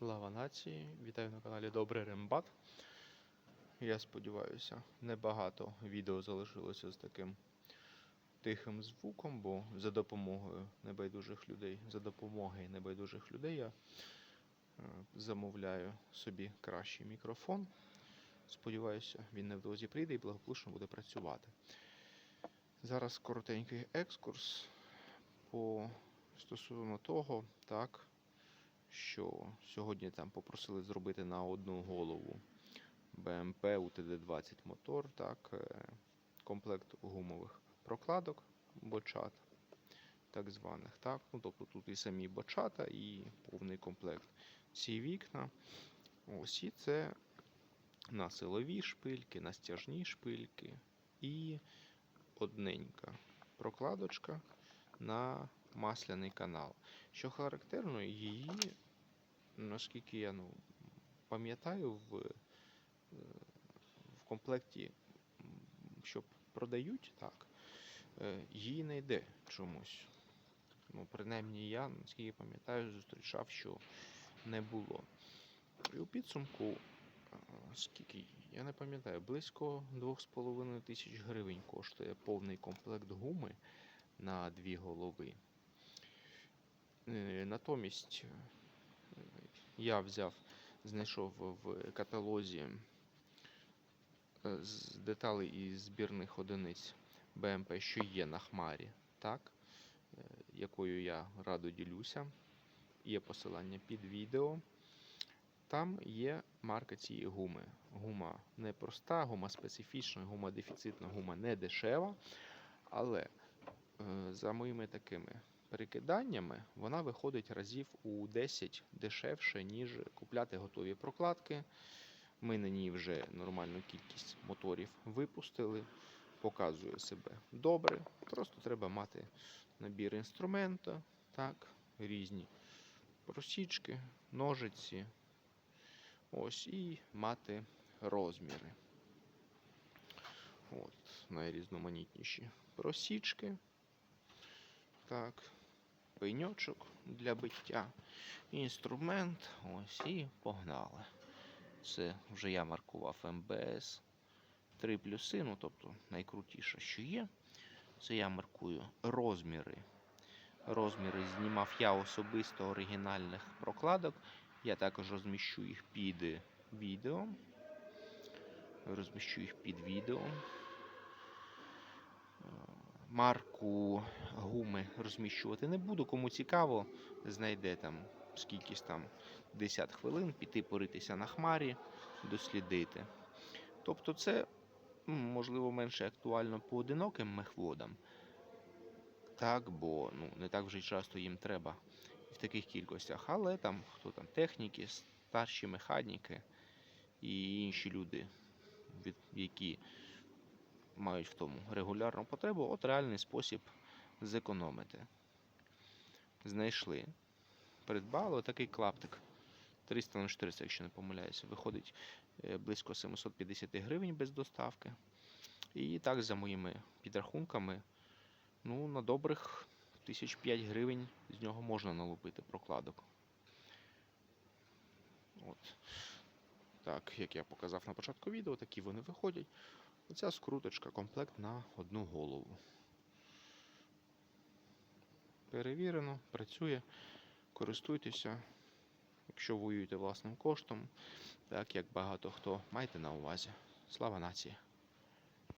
Слава нації! Вітаю на каналі Добрий Рембат. Я сподіваюся, небагато відео залишилося з таким тихим звуком, бо за допомогою небайдужих людей, за допомогою небайдужих людей я е, замовляю собі кращий мікрофон. Сподіваюся, він невдовзі прийде і благополучно буде працювати. Зараз коротенький екскурс по стосовно того, так, що сьогодні там попросили зробити на одну голову БМП УТД-20 мотор, так, е, комплект гумових прокладок бочат, так званих. Так, ну, тобто тут і самі бочата, і повний комплект. Ці вікна. Ось і це на силові шпильки, на стяжні шпильки і одненька прокладочка на масляний канал. Що характерно, її, наскільки я ну, пам'ятаю, в, е, в комплекті, що продають, так, е, її не йде чомусь. Ну, принаймні я, наскільки пам'ятаю, зустрічав, що не було. І у підсумку, е, скільки, я не пам'ятаю, близько 2,5 тисяч гривень коштує повний комплект гуми на дві голови. Натомість я взяв, знайшов в каталозі е, з деталей із збірних одиниць БМП, що є на хмарі, так, е, якою я радо ділюся. Є посилання під відео. Там є марка цієї гуми. Гума не проста, гума специфічна, гума дефіцитна, гума не дешева. Але е, за моїми такими перекиданнями вона виходить разів у 10 дешевше, ніж купляти готові прокладки. Ми на ній вже нормальну кількість моторів випустили. Показує себе добре. Просто треба мати набір інструменту, так, різні просічки, ножиці. Ось і мати розміри. От, найрізноманітніші просічки. Так, пеньочок для биття, інструмент. Ось і погнали. Це вже я маркував МБС. Три плюси, ну тобто найкрутіше, що є. Це я маркую розміри. Розміри знімав я особисто оригінальних прокладок. Я також розміщу їх під відео. Розміщу їх під відео. Марку гуми розміщувати не буду. Кому цікаво, знайде там скількись там 10 хвилин, піти поритися на хмарі, дослідити. Тобто, це можливо менше актуально поодиноким мехводам. Так, бо ну, не так вже часто їм треба в таких кількостях. Але там хто там техніки, старші механіки і інші люди, які мають в тому регулярну потребу, от реальний спосіб зекономити. Знайшли, придбали такий клаптик. 300 на 400, якщо не помиляюся, виходить е, близько 750 гривень без доставки. І так, за моїми підрахунками, ну, на добрих 1005 гривень з нього можна налупити прокладок. От. Так, як я показав на початку відео, такі вони виходять. Оця скруточка, комплект на одну голову. Перевірено, працює. Користуйтеся, якщо воюєте власним коштом, так як багато хто, майте на увазі. Слава нації!